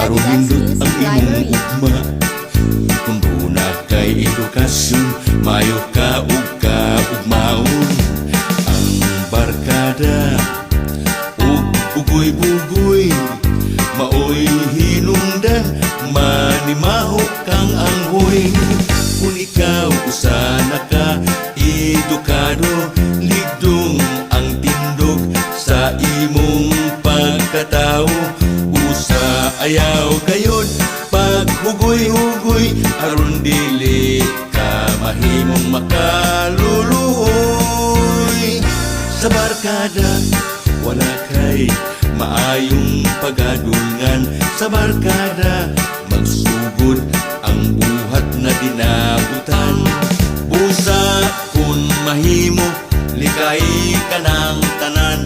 Aron Dad's nindot Music ang imong ugma. Kung na kay edukasyon Mayo ka ug ka ugmaon. Ang barkada Ug ugoy-bugoy kayon Paghugoy-hugoy Aron dili ka Mahimong makaluluoy. Sa barkada Wala kay maayong pagadulngan Sa barkada Magsugod ang buhat na dinabutan. Busa kun mahimo Likay ka ng tanan.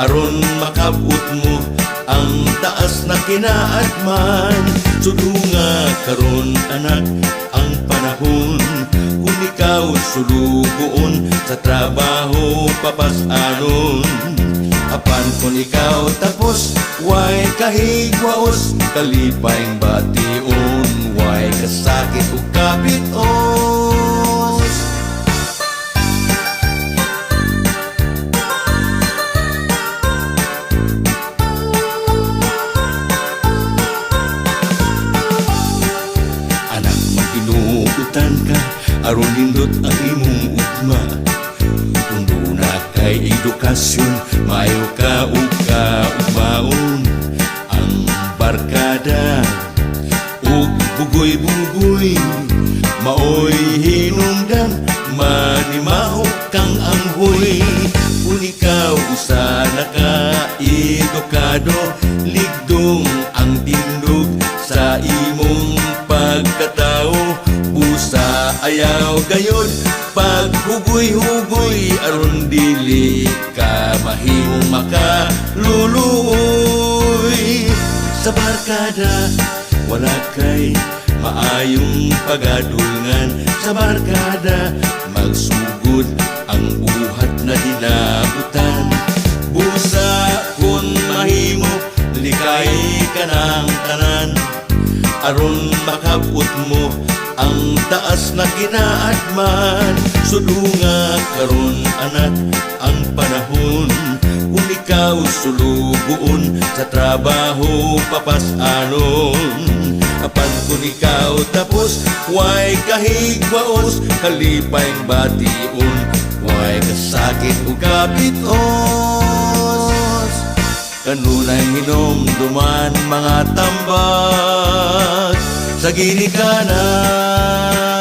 Aron makabot mo ang taas na kinaatman Sudunga karon anak ang panahon. Kung ikaw sulugoon sa trabaho papasanon. Apan kung ikaw tapos, why kahigwaos Kalipayng bation, why kasakit o kapitos Aron lindot ang imong ugma Kundo na kay edukasyon Mayo ka ug ka ugmaon Ang barkada Ug bugoy-bugoy Maoy hinungdan Manimaho kang anghoy. Kung ikaw usana ka edukado Ligdong ang tindog sa imong ayaw gayon. Paghugoy-hugoy aron dili ka mahimong makaluluoy. Sa barkada wala kay maayong pagadulngan. Sa barkada magsugod ang buhat na dinabutan. Busa kun mahimo likay ka ng tanan. Aron makabot mo ang taas na kinaatman Sulunga karon anak ang panahon. Kung ikaw sulugoon sa trabaho papasanon. Apan kung ikaw tapos, why kahigwaos Kalipayng bation, why kasakit o kapitos Kanunay hinumduman mga tambag Sa ginikanan